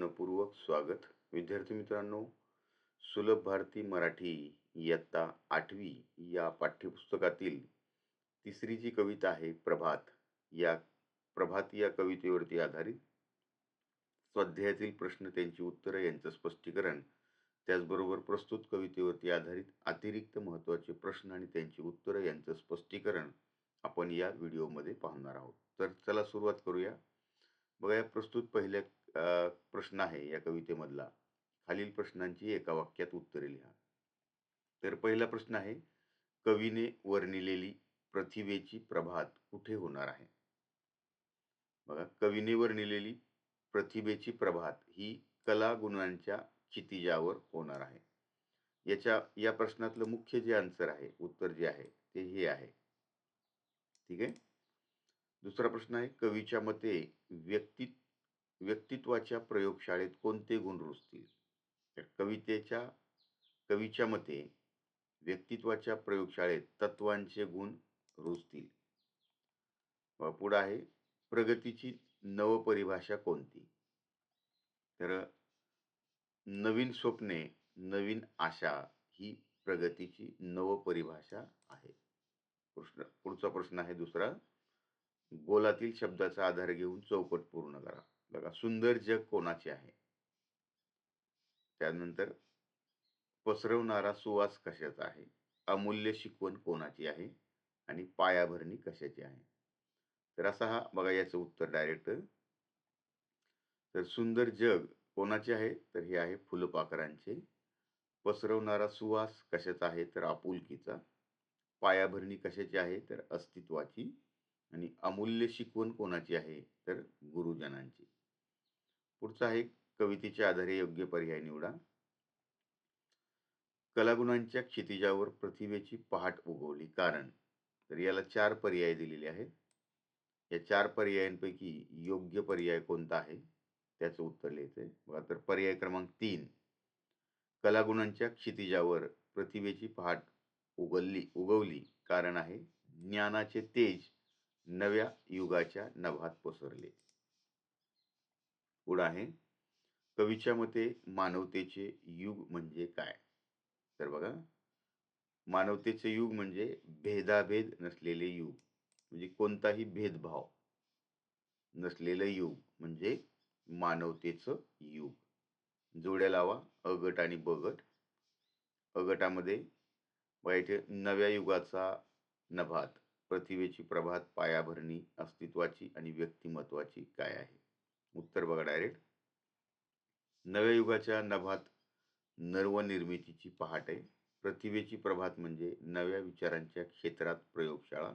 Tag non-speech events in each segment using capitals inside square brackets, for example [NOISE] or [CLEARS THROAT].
मनपूर्वक स्वागत. विद्यार्थी मित्रांनो सुलभ भारती मराठी इयत्ता आठवी या पाठ्यपुस्तकातील तिसरी जी कविता आहे प्रभात या प्रभात या कवितेवरती आधारित. स्वाध्यायातील प्रश्न त्यांची उत्तरं यांचं स्पष्टीकरण त्याचबरोबर प्रस्तुत कवितेवरती आधारित अतिरिक्त महत्त्वाचे प्रश्न आणि त्यांची उत्तरं यांचं स्पष्टीकरण आपण या व्हिडिओमध्ये पाहणार आहोत. तर चला सुरुवात करूया. बघा या प्रस्तुत पहिल्या प्रश्न आहे या कवितेमधला. खालील प्रश्नांची एका वाक्यात उत्तरे लिहा. तर पहिला प्रश्न आहे कवीने वर्णिलेली प्रतिभेची प्रभात कुठे होणार आहे? बघा कवीने वर्णिलेली प्रतिभेची प्रभात ही कला गुणांच्या क्षितिजावर होणार आहे. याच्या या प्रश्नातलं मुख्य जे आन्सर आहे उत्तर जे आहे ते हे आहे. ठीक आहे? दुसरा प्रश्न आहे कवीच्या मते व्यक्तित्व व्यक्तित्वाच्या प्रयोगशाळेत कोणते गुण रुजतील? तर कवितेच्या कवीच्या मते व्यक्तित्वाच्या प्रयोगशाळेत तत्वांचे गुण रुजतील. पुढं आहे प्रगतीची नवपरिभाषा कोणती? तर नवीन स्वप्ने नवीन आशा ही प्रगतीची नवपरिभाषा आहे. प्रश्न पुढचा प्रश्न आहे दुसरा. गोलातील शब्दाचा आधार घेऊन चौकट पूर्ण करा. बघा सुंदर जग कोणाचे आहे? त्यानंतर पसरवणारा सुवास कशाचा आहे? अमूल्य शिकवण कोणाची आहे? आणि पायाभरणी कशाची आहे? तर असा हा बघा याचं उत्तर डायरेक्ट तर सुंदर जग कोणाचे आहे? तर हे आहे फुलपाखरांचे. पसरवणारा सुवास कशाचा आहे? तर आपुलकीचा. पायाभरणी कशाची आहे? तर अस्तित्वाची. आणि अमूल्य शिकवण कोणाची आहे? तर गुरुजनांची. पुढचा आहे कवितेच्या आधारे योग्य पर्याय निवडा. कलागुणांच्या क्षितिजावर प्रतिभेची पहाट उगवली कारण. तर याला चार पर्याय दिलेले आहेत. या चार पर्यायांपैकी योग्य पर्याय कोणता आहे? त्याचं उत्तर लिहायचंय. बघा तर पर्याय क्रमांक तीन. कलागुणांच्या क्षितिजावर प्रतिभेची पहाट उगवली उगवली कारण आहे. ज्ञानाचे तेज नव्या युगाच्या नभात पसरले. पुढं आहे. कवीच्या मते मानवतेचे युग म्हणजे काय? तर बघा. मानवतेचे युग म्हणजे भेदाभेद नसलेले युग. म्हणजे कोणताही भेदभाव नसलेलं युग म्हणजे मानवतेचं युग. जोड्या लावा अ गट आणि बगट. अगटामध्ये वाईट नव्या युगाचा नभात प्रतिभेची प्रभात पायाभरणी अस्तित्वाची आणि व्यक्तिमत्वाची काय आहे? उत्तर बघा डायरेक्ट नव्या युगाच्या नभात नर्वनिर्मितीची पहाट आहे. प्रतिभेची प्रभात म्हणजे नव्या विचारांच्या क्षेत्रात प्रयोगशाळा.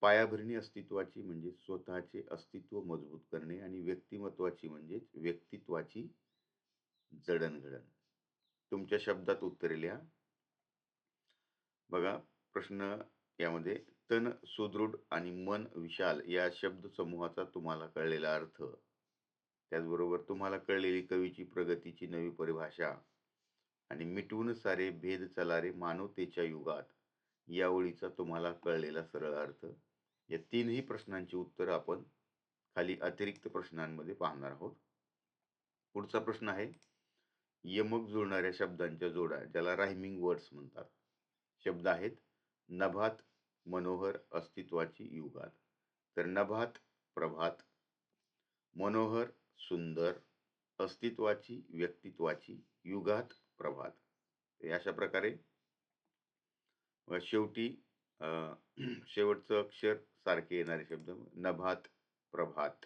पायाभरणी अस्तित्वाची म्हणजे स्वतःचे अस्तित्व मजबूत करणे आणि व्यक्तिमत्वाची म्हणजे व्यक्तित्वाची जडणघडण. तुमच्या शब्दात उत्तरे लिहा. बघा प्रश्न यामध्ये तन सुदृढ आणि मन विशाल या शब्दसमूहाचा तुम्हाला कळलेला अर्थ. त्याचबरोबर तुम्हाला कळलेली कवीची प्रगतीची नवी परिभाषा आणि मिटवून सारे भेद चलारे मानवतेच्या युगात या ओळीचा तुम्हाला कळलेला सरळ अर्थ. या तीनही प्रश्नांची उत्तरं आपण खाली अतिरिक्त प्रश्नांमध्ये पाहणार आहोत. पुढचा प्रश्न आहे यमक जुळणाऱ्या शब्दांच्या जोड्या ज्याला रायमिंग वर्ड्स म्हणतात. शब्द आहेत नभात मनोहर अस्तित्वाची युगात. तर नभात प्रभात. मनोहर सुंदर अस्तित्वाची व्यक्तित्वाची युगात प्रभात. अशा प्रकारे शेवटी [CLEARS THROAT] शेवटचं अक्षर सारखे येणारे शब्द नभात प्रभात.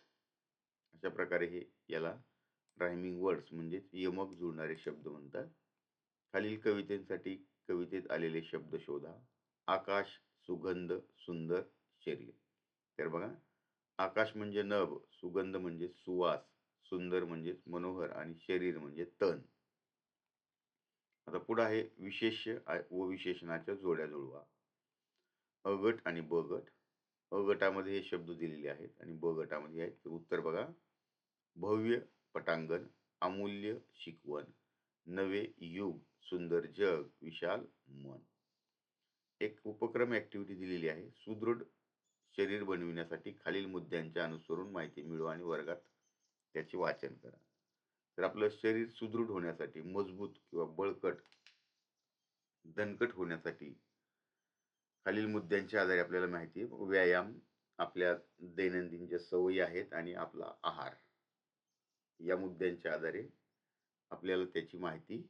अशा प्रकारे हे याला रायमिंग वर्ड्स म्हणजेच यमक जुळणारे शब्द म्हणतात. खालील कवितेसाठी कवितेत आलेले शब्द शोधा. आकाश सुगंध सुंदर शरीर. तर बघा आकाश म्हणजे नभ सुगंध म्हणजे सुवास सुंदर म्हणजे मनोहर आणि शरीर म्हणजे तन. आता पुढे आहे विशेष व विशेषणाच्या जोड्या जुळवा. अ गट आणि ब गट अ गटामध्ये हे शब्द दिलेले आहेत आणि ब गटामध्ये आहेत. तर उत्तर बघा. भव्य पटांगण अमूल्य शिकवण नवे युग सुंदर जग विशाल मन. एक उपक्रम ॲक्टिव्हिटी दिलेली आहे. सुदृढ शरीर बनविण्यासाठी खालील मुद्द्यांचे अनुसरून माहिती मिळवा आणि वर्गात त्याचे वाचन करा. तर आपलं शरीर सुदृढ होण्यासाठी मजबूत किंवा बळकट दणकट होण्यासाठी खालील मुद्द्यांच्या आधारे आपल्याला माहिती आहे. व्यायाम आपल्या दैनंदिन ज्या सवयी आहेत आणि आपला आहार या मुद्द्यांच्या आधारे आपल्याला त्याची माहिती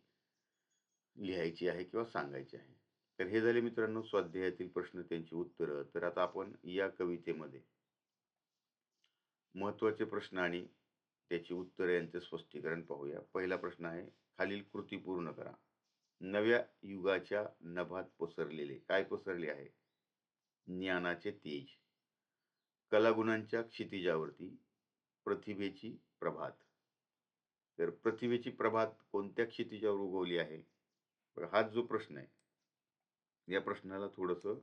लिहायची आहे किंवा सांगायची आहे. तर हे झाले मित्रांनो स्वाध्यायातील प्रश्न त्यांची उत्तरं. तर आता आपण या कवितेमध्ये महत्त्वाचे प्रश्न आणि त्याची उत्तरं यांचे स्पष्टीकरण पाहूया. पहिला प्रश्न आहे खालील कृती पूर्ण करा. नव्या युगाच्या नभात पसरलेले काय पसरले आहे? ज्ञानाचे तेज. कलागुणांच्या क्षितिजावरती प्रतिभेची प्रभात. तर प्रतिभेची प्रभात कोणत्या क्षितिजावर उगवली आहे? हाच जो प्रश्न आहे. या प्रश्नाला थोडंसं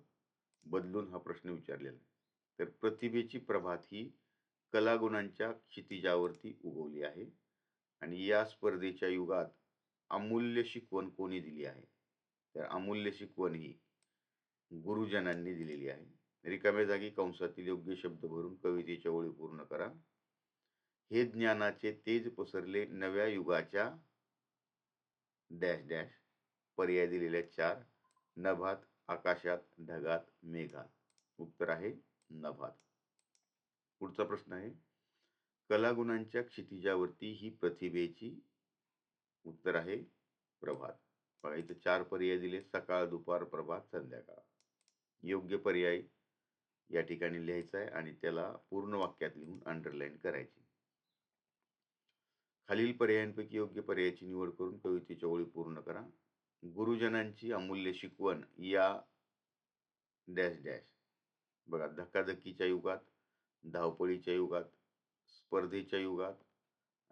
बदलून हा प्रश्न विचारलेला आहे. तर प्रतिभेची प्रभात ही कलागुणांच्या क्षितिजावरती उगवली आहे आणि या स्पर्धेच्या युगात अमूल्य शिकवण कोणी दिली आहे? तर अमूल्य शिकवण ही गुरुजनांनी दिलेली आहे. रिकाम्या जागी कंसातील योग्य शब्द भरून कवितेच्या ओळी पूर्ण करा. हे ज्ञानाचे तेज पसरले नव्या युगाच्या डॅश डॅश पर्याय दिलेल्या चार नभात आकाशात ढगात मेघात. उत्तर आहे नभात. पुढचा प्रश्न आहे. कलागुणांच्या क्षितिजावरती ही प्रतिभेची उत्तर आहे प्रभात. बघा इथे चार पर्याय दिले सकाळ दुपार प्रभात संध्याकाळ. योग्य पर्याय या ठिकाणी लिहायचा आहे आणि त्याला पूर्ण वाक्यात लिहून अंडरलाईन करायची. खालील पर्यायांपैकी योग्य पर्यायाची निवड करून कवितेच्या ओळी पूर्ण करा. गुरुजनांची अमूल्य शिकवण या डॅश डॅश. बघा धक्काधक्कीच्या युगात धावपळीच्या युगात स्पर्धेच्या युगात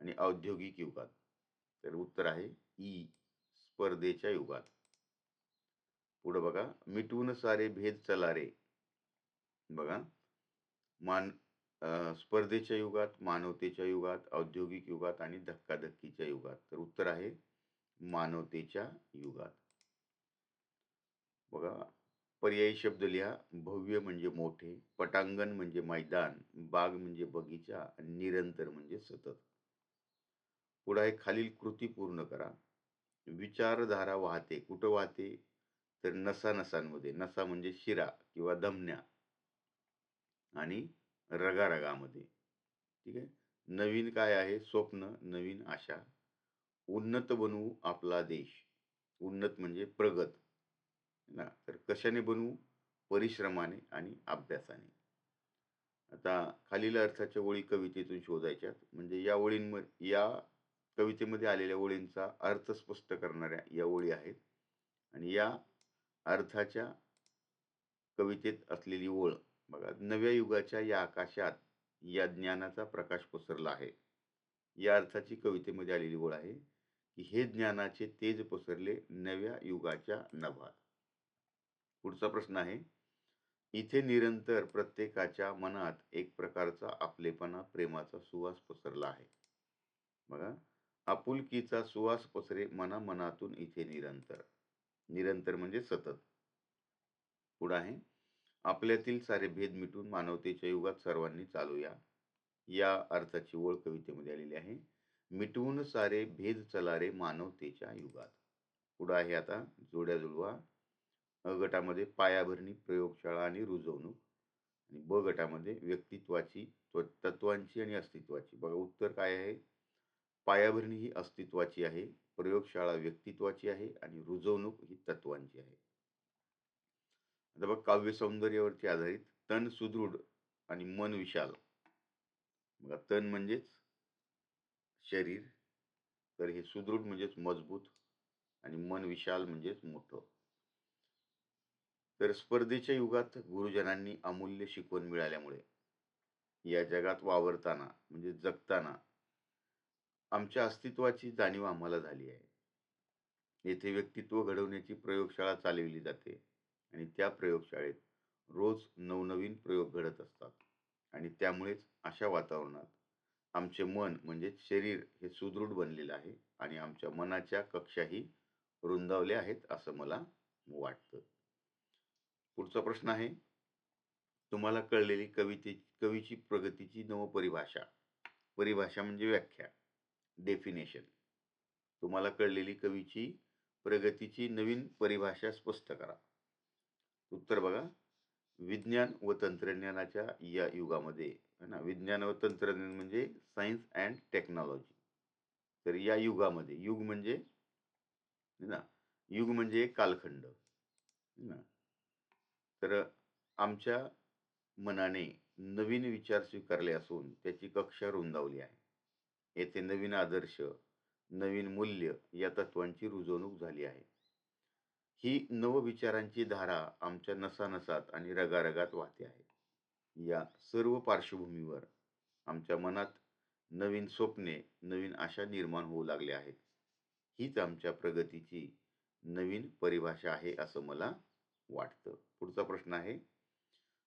आणि औद्योगिक युगात. तर उत्तर आहे ई स्पर्धेच्या युगात. पुढं बघा मिटवून सारे भेद चलारे. बघा मान स्पर्धेच्या युगात मानवतेच्या युगात औद्योगिक युगात आणि धक्काधक्कीच्या युगात. तर उत्तर आहे मानवतेच्या युगात. बघा पर्यायी शब्द लिहा भव्य म्हणजे मोठे पटांगण म्हणजे मैदान बाग म्हणजे बगीचा निरंतर म्हणजे सतत. पुढे आहे खालील कृती पूर्ण करा. विचारधारा वाहते. कुठं वाहते? तर नसा नसांमध्ये. नसा म्हणजे शिरा किंवा धमन्या आणि रगारगामध्ये. ठीक आहे? नवीन काय आहे? स्वप्न नवीन आशा. उन्नत बनवू आपला देश. उन्नत म्हणजे प्रगत. ना तर कशाने बनवू? परिश्रमाने आणि अभ्यासाने. आता खालील अर्थाच्या ओळी कवितेतून शोधायच्यात. म्हणजे या ओळींम या कवितेमध्ये आलेल्या ओळींचा अर्थ स्पष्ट करणाऱ्या या ओळी आहेत. आणि या अर्थाच्या कवितेत असलेली ओळ बघा नव्या युगाच्या या आकाशात या ज्ञानाचा प्रकाश पसरला आहे. या अर्थाची कवितेमध्ये आलेली ओळ आहे. हे ज्ञानाचे तेज पसरले नव्या युगाच्या नभात. पुढचा प्रश्न आहे इथे निरंतर प्रत्येकाच्या मनात एक प्रकारचा आपलेपणा प्रेमाचा सुवास पसरला आहे. बघा आपुलकीचा सुवास पसरे मना मनातून इथे निरंतर. निरंतर म्हणजे सतत. पुढं आहे आपल्यातील सारे भेद मिटून मानवतेच्या युगात सर्वांनी चालूया. या अर्थाची ओळ कवितेमध्ये आलेली आहे. मिटवून सारे भेद चलारे मानवतेच्या युगात. पुढं आहे आता जोड्या जुळवा अ गटामध्ये पायाभरणी प्रयोगशाळा आणि रुजवणूक. आणि ब गटामध्ये व्यक्तित्वाची तत्वांची आणि अस्तित्वाची. बघा उत्तर काय आहे? पायाभरणी ही अस्तित्वाची आहे प्रयोगशाळा व्यक्तित्वाची आहे आणि रुजवणूक ही तत्वांची आहे. आता बघ काव्य सौंदर्यावरती आधारित तन सुदृढ आणि मन विशाल. बघा तन म्हणजेच शरीर तर हे सुदृढ म्हणजेच मजबूत आणि मन विशाल म्हणजेच मोठं. तर स्पर्धेच्या युगात गुरुजनांनी अमूल्य शिकवण मिळाल्यामुळे या जगात वावरताना म्हणजे जगताना आमच्या अस्तित्वाची जाणीव आम्हाला झाली आहे. येथे व्यक्तित्व घडवण्याची प्रयोगशाळा चालविली जाते आणि त्या प्रयोगशाळेत रोज नवनवीन प्रयोग घडत असतात आणि त्यामुळेच अशा वातावरणात आमचे मन म्हणजे शरीर हे सुदृढ बनलेलं आहे आणि आमच्या मनाच्या कक्षाही रुंदावल्या आहेत असं मला वाटतं. पुढचा प्रश्न आहे तुम्हाला कळलेली कविते कवीची प्रगतीची नवपरिभाषा. परिभाषा म्हणजे व्याख्या डेफिनेशन तुम्हाला कळलेली कवीची प्रगतीची नवीन परिभाषा स्पष्ट करा. उत्तर बघा विज्ञान व तंत्रज्ञानाच्या या युगामध्ये है ना? विज्ञान व तंत्रज्ञान म्हणजे सायन्स अँड टेक्नॉलॉजी तर या युगामध्ये युग म्हणजे ना? युग म्हणजे कालखंड ना? तर आमच्या मनाने नवीन विचार स्वीकारले असून त्याची कक्षा रुंदावली आहे. येथे नवीन आदर्श नवीन मूल्य या तत्वांची रुजवणूक झाली आहे. ही नवविचारांची धारा आमच्या नसानसात आणि रगारगात वाहते आहे. या सर्व पार्श्वभूमीवर आमच्या मनात नवीन स्वप्ने नवीन आशा निर्माण होऊ लागल्या आहेत. हीच आमच्या प्रगतीची नवीन परिभाषा आहे असं मला वाटतं. पुढचा प्रश्न आहे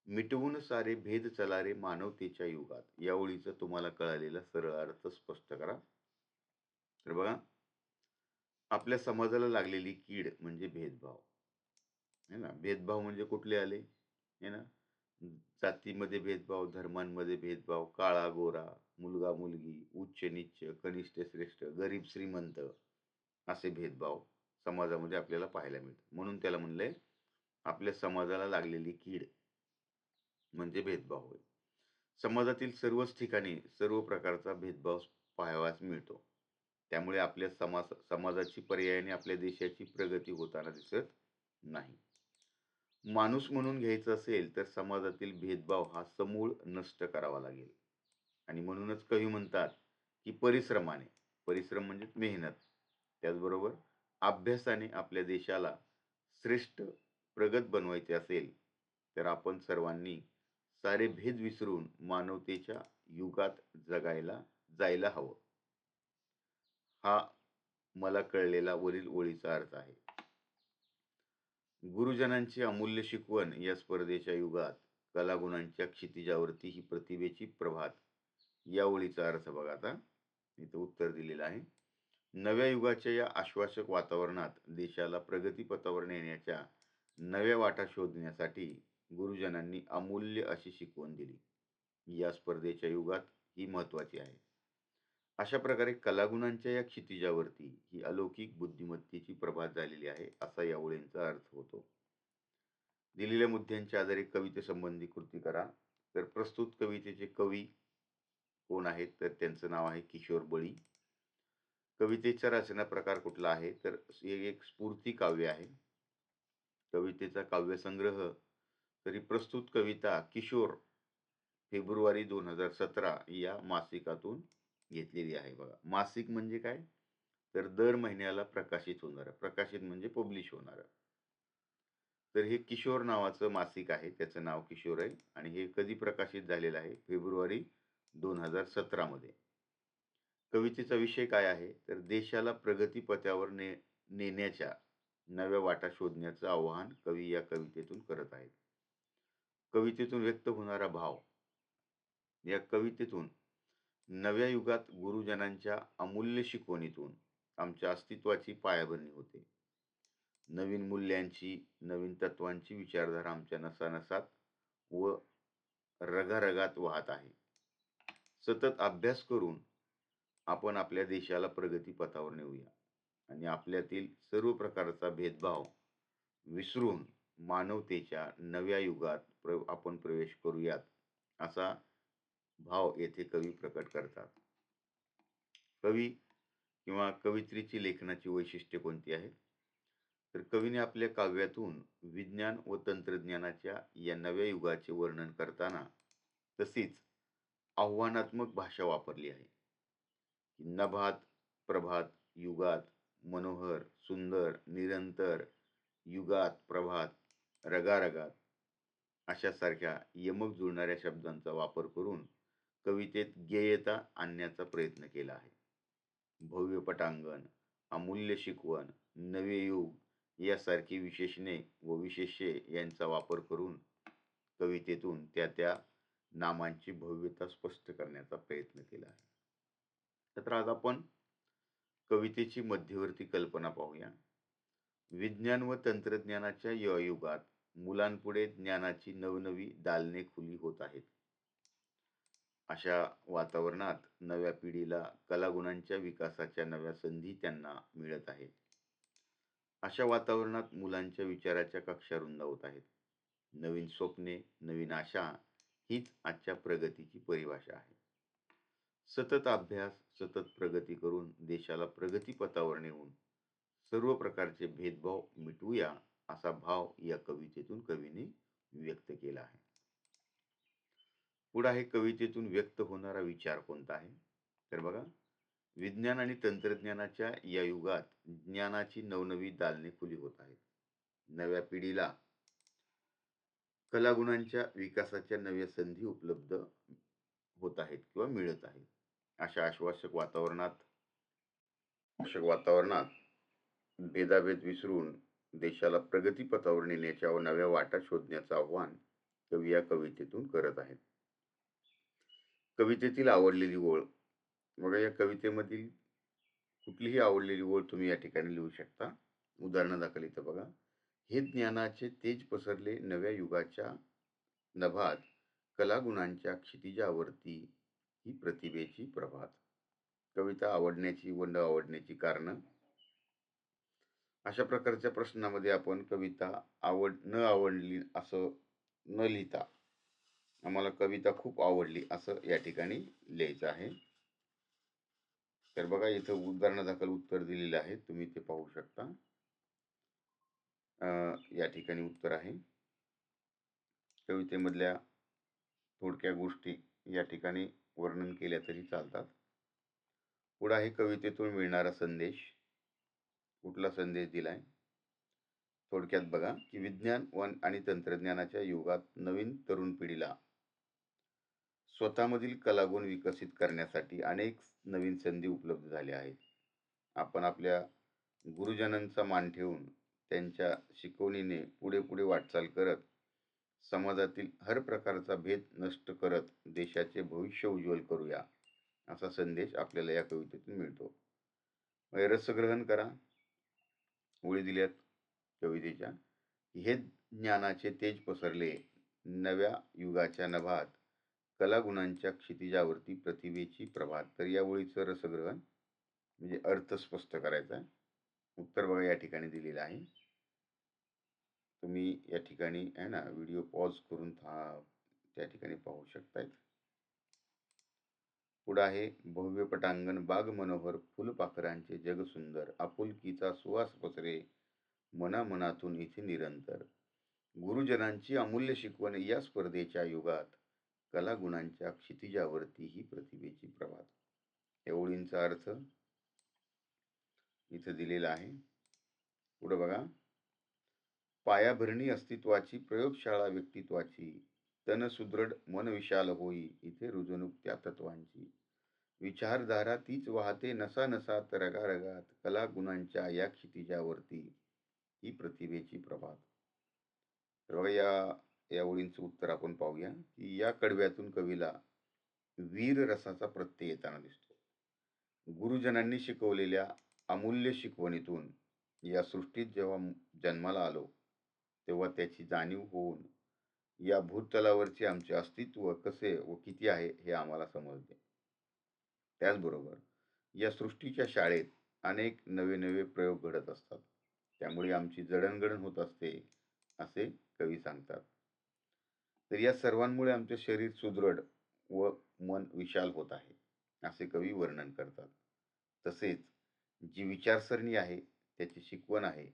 मिटवून सारे भेद चलारे मानवतेच्या युगात या ओळीचा तुम्हाला कळालेला सरळ अर्थ स्पष्ट करा. तर बघा आपल्या समाजाला लागलेली कीड म्हणजे भेदभाव. है ना? भेदभाव म्हणजे कुठले आले? है ना? जातीमध्ये भेदभाव धर्मांमध्ये भेदभाव काळा गोरा मुलगा मुलगी उच्च निच्च कनिष्ठ श्रेष्ठ गरीब श्रीमंत असे भेदभाव समाजामध्ये आपल्याला पाहायला मिळतात. म्हणून त्याला म्हणलंय आपल्या समाजाला लागलेली कीड म्हणजे भेदभाव होय. समाजातील सर्वच ठिकाणी सर्व प्रकारचा भेदभाव पाहावास मिळतो. त्यामुळे आपल्या समाज समाजाची पर्यायाने आपल्या देशाची प्रगती होताना दिसत नाही. माणूस म्हणून घ्यायचं असेल तर समाजातील भेदभाव हा समूळ नष्ट करावा लागेल. आणि म्हणूनच कवी म्हणतात की परिश्रमाने परिश्रम म्हणजे मेहनत. त्याचबरोबर अभ्यासाने आपल्या देशाला श्रेष्ठ प्रगत बनवायचे असेल तर आपण सर्वांनी सारे भेद विसरून मानवतेच्या युगात जगायला जायला हवं. हा मला कळलेला वरील ओळीचा अर्थ आहे. गुरुजनांची अमूल्य शिकवण या स्पर्धेच्या युगात कलागुणांच्या क्षितिजावरती ही प्रतिभेची प्रभात. या ओळीचा अर्थ बघा आता. इथं उत्तर दिलेलं आहे. नव्या युगाच्या या आश्वासक वातावरणात देशाला प्रगतीपथावर नेण्याच्या नव्या वाटा शोधण्यासाठी गुरुजनांनी अमूल्य अशी शिकवण दिली. या स्पर्धेच्या युगात ही महत्वाची आहे. अशा प्रकारे कलागुणांच्या या क्षितिजावरती ही अलौकिक बुद्धिमत्तेची प्रभात झालेली आहे असा या ओळींचा अर्थ होतो. दिलेल्या मुद्द्यांच्या आधारे कवितेसंबंधी कृती करा. तर प्रस्तुत कवितेचे कवी कोण आहेत? तर त्यांचं नाव आहे किशोर बळी. कवितेचा रचना प्रकार कुठला आहे? तर हे एक स्फूर्ती काव्य आहे. कवितेचा काव्यसंग्रह तरी प्रस्तुत कविता किशोर फेब्रुवारी दोन हजार सतरा या मासिकातून घेतलेली आहे बघा. मासिक म्हणजे काय? तर दर महिन्याला प्रकाशित होणार. प्रकाशित म्हणजे पब्लिश होणार. तर हे किशोर नावाचं मासिक आहे. त्याचं नाव किशोर आहे. आणि हे कधी प्रकाशित झालेलं आहे? फेब्रुवारी दोन हजार सतरामध्ये कवितेचा विषय काय आहे? तर देशाला प्रगतीपथावर ने नेण्याच्या नव्या वाटा शोधण्याचं आवाहन कवी या कवितेतून करत आहेत. कवितेतून व्यक्त होणारा भाव या कवितेतून नव्या युगात गुरुजनांच्या अमूल्य शिकवणीतून आमच्या अस्तित्वाची पायाभरणी होते. नवीन मूल्यांची नवीन तत्वांची विचारधारा आमच्या नसानसात व रगारगात वाहत आहे. सतत अभ्यास करून आपण आपल्या देशाला प्रगतीपथावर नेऊया आणि आपल्यातील सर्व प्रकारचा भेदभाव विसरून मानवतेच्या नव्या युगात प्र आपण प्रवेश करूयात असा भाव येथे कवी प्रकट करतात. कवी किंवा कवित्रीची लेखनाची वैशिष्ट्ये कोणती आहेत तर कवीने आपल्या काव्यातून विज्ञान व तंत्रज्ञानाच्या या नव्या युगाचे वर्णन करताना तशीच आव्हानात्मक भाषा वापरली आहे. नभात प्रभात युगात मनोहर सुंदर निरंतर युगात प्रभात रगारगात अशासारख्या यमक जुळणाऱ्या शब्दांचा वापर करून कवितेत गेयता आणण्याचा प्रयत्न केला आहे. भव्य पटांगण अमूल्य शिकवण नवे युग यासारखी विशेषणे व विशेषे यांचा वापर करून कवितेतून त्या त्या नामांची भव्यता स्पष्ट करण्याचा प्रयत्न केला आहे. तर आज आपण कवितेची मध्यवर्ती कल्पना पाहूया. विज्ञान व तंत्रज्ञानाच्या या युगात मुलांपुढे ज्ञानाची नवनवी दालने खुली होत आहेत. अशा वातावरणात नव्या पिढीला कलागुणांच्या विकासाच्या नव्या संधी त्यांना मिळत आहेत. अशा वातावरणात मुलांच्या विचाराच्या कक्षा रुंदावत आहेत. नवीन स्वप्ने, नवीन आशा हीच आजच्या प्रगतीची परिभाषा आहे. सतत अभ्यास, सतत प्रगती करून देशाला प्रगतीपथावर नेऊन सर्व प्रकारचे भेदभाव मिटवूया असा भाव या कवितेतून कवीने व्यक्त केला आहे. पुढं आहे कवितेतून व्यक्त होणारा विचार कोणता आहे? तर बघा, विज्ञान आणि तंत्रज्ञानाच्या या युगात ज्ञानाची नवनवी दालने खुली होत आहेत. नव्या पिढीला कलागुणांच्या विकासाच्या नव्या संधी उपलब्ध होत आहेत किंवा मिळत आहेत. अशा आश्वासक वातावरणात आश्वासक वातावरणात भेदाभेद विसरून देशाला प्रगतीपथावर नेण्याच्या व नव्या वाटा शोधण्याचं आव्हान कवी या कवितेतून करत आहेत. कवितेतील आवडलेली ओळ बघा या कवितेमधील कुठलीही आवडलेली ओळ तुम्ही या ठिकाणी लिहू शकता. उदाहरणादाखल इथं बघा, हे ज्ञानाचे तेज पसरले नव्या युगाच्या नभात, कलागुणांच्या क्षितिजावरती ही प्रतिभेची प्रभात. कविता आवडण्याची व न आवडण्याची कारणं अशा प्रकारच्या प्रश्नामध्ये आपण कविता आवड न आवडली असं न लिहिता आम्हाला कविता खूप आवडली असं या ठिकाणी लिहायचं आहे. तर बघा इथं उदाहरणादाखल उत्तर दिलेलं आहे. तुम्ही ते पाहू शकता. या ठिकाणी उत्तर आहे. कवितेमधल्या थोडक्या गोष्टी या ठिकाणी वर्णन केल्या तरी चालतात. पुढं आहे कवितेतून मिळणारा संदेश. कुठला संदेश दिलाय? थोडक्यात बघा की विज्ञान वन आणि तंत्रज्ञानाच्या युगात नवीन तरुण पिढीला स्वतःमधील कलागुण विकसित करण्यासाठी अनेक नवीन संधी उपलब्ध झाल्या आहेत. आपण आपल्या गुरुजनांचा मान ठेवून त्यांच्या शिकवणीने पुढे पुढे वाटचाल करत समाजातील हर प्रकारचा भेद नष्ट करत देशाचे भविष्य उज्ज्वल करूया असा संदेश आपल्याला या कवितेतून मिळतो. रसग्रहण करा. ओळी दिल्यात कवितेच्या हे ज्ञानाचे तेज पसरले नव्या युगाच्या नभात कलागुणांच्या क्षितिजावरती प्रतिभेची प्रभात. तर या ओळीचं रसग्रहण म्हणजे अर्थ स्पष्ट करायचा. उत्तर बघा या ठिकाणी दिलेलं आहे. तुम्ही या ठिकाणी आहे ना व्हिडिओ पॉज करून था त्या ठिकाणी पाहू शकतायत. पुढं आहे भव्य पटांगण बाग मनोहर फुलपाखरांचे जग सुंदर आपुलकीचा सुवास पसरे मनामनातून इथे निरंतर. गुरुजनांची अमूल्य शिकवण या स्पर्धेच्या युगात कलागुणांच्या क्षितिजावरती ही प्रतिभेची प्रभात. या ओळींचा अर्थ इथं दिलेला आहे. पुढं बघा, पायाभरणी अस्तित्वाची प्रयोगशाळा व्यक्तित्वाची तन सुदृढ मन विशाल होई इथे रुजणूक त्या तत्वांची. विचारधारा तीच वाहते नसा नसा तर रगारगात कलागुणांच्या या क्षितिजावरती ही प्रतिभेची प्रभात. तर बघा या या ओळींचं उत्तर आपण पाहूया की या कडव्यातून कवीला वीर रसाचा प्रत्यय येताना दिसतो. गुरुजनांनी शिकवलेल्या अमूल्य शिकवणीतून या सृष्टीत जेव्हा जन्माला आलो तेव्हा त्याची जाणीव होऊन या भूतलावरचे आमचे अस्तित्व कसे व किती आहे हे आम्हाला समजते त्याचबरोबर या सृष्टीच्या शाळेत अनेक नवे नवे प्रयोग घडत असतात. त्यामुळे आमची जडणघडण होत असते असे कवी सांगतात. तर या सर्वांमुळे आमचे शरीर सुदृढ व मन विशाल होत आहे असे कवी वर्णन करतात. तसेच जी विचारसरणी आहे त्याची शिकवण आहे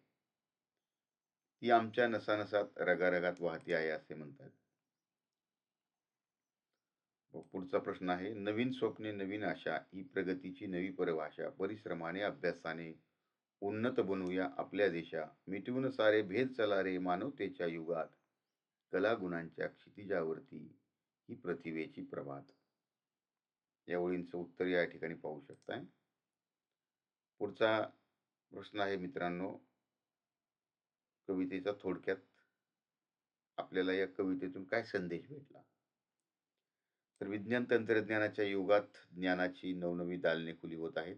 ती आमच्या नसानसात रगारगात वाहती आहे असे म्हणतात. पुढचा प्रश्न आहे नवीन स्वप्ने नवीन आशा ही प्रगतीची नवी परिभाषा परिश्रमाने अभ्यासाने उन्नत बनवूया आपल्या देशा मिटवून सारे भेद चला रे मानवतेच्या युगात कलागुणांच्या क्षितिजावरती ही प्रतिभेची प्रभात. या ओळींचं उत्तर या ठिकाणी पाहू शकताय. पुढचा प्रश्न आहे मित्रांनो कवितेचा थोडक्यात आपल्याला या कवितेतून काय संदेश भेटला? तर विज्ञान तंत्रज्ञानाच्या युगात ज्ञानाची नवनवी दालने खुली होत आहेत.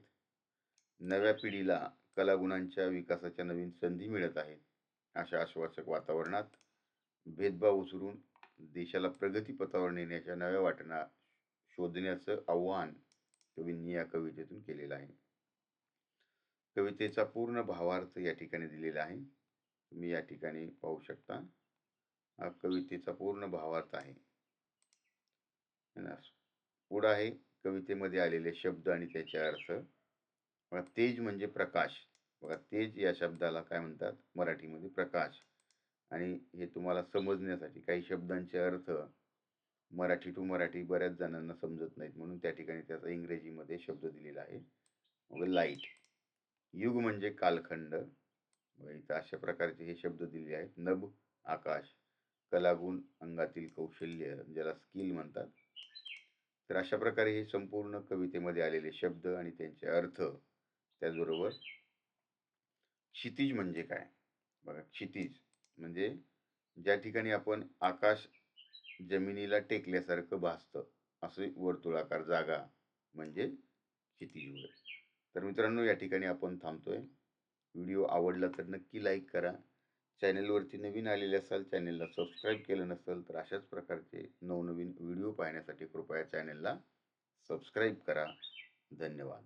नव्या पिढीला कलागुणांच्या विकासाच्या नवीन संधी मिळत आहेत. अशा आश्वासक वातावरणात भेदभाव उचलून देशाला प्रगतीपथावर नेण्याच्या नव्या वाटणा शोधण्याचं आव्हान कवींनी या कवितेतून केलेलं आहे. कवितेचा पूर्ण भावार्थ या ठिकाणी दिलेला आहे. तुम्ही या ठिकाणी पाहू शकता. हा कवितेचा पूर्ण भावार्थ आहे. ना? पुढं आहे कवितेमध्ये आलेले शब्द आणि त्याचे अर्थ. बघा तेज म्हणजे प्रकाश. बघा तेज या शब्दाला काय म्हणतात? मराठीमध्ये प्रकाश. आणि हे तुम्हाला समजण्यासाठी काही शब्दांचे अर्थ मराठी टू मराठी बऱ्याच जणांना समजत नाहीत म्हणून त्या ठिकाणी त्याचा इंग्रजीमध्ये शब्द दिलेला आहे. मग लाइट युग म्हणजे कालखंड. इथं अशा प्रकारचे हे शब्द दिलेले आहेत. नभ आकाश कलागुण अंगातील कौशल्य ज्याला स्किल म्हणतात. तर अशा प्रकारे हे संपूर्ण कवितेमध्ये आलेले शब्द आणि त्यांचे अर्थ त्याचबरोबर क्षितिज म्हणजे काय? बघा क्षितिज. म्हणजे ज्या ठिकाणी आपण आकाश जमिनीला टेकल्यासारखं भासतं असे वर्तुळाकार जागा म्हणजे क्षितिज तर मित्रांनो या ठिकाणी आपण थांबतोय. व्हिडिओ आवडला तर नक्की लाईक करा. चॅनेलवरती नवीन आलेले असाल चॅनेलला सबस्क्राईब केलं नसेल तर अशाच प्रकारचे नवनवीन व्हिडिओ पाहण्यासाठी कृपया चॅनेलला सबस्क्राईब करा. धन्यवाद.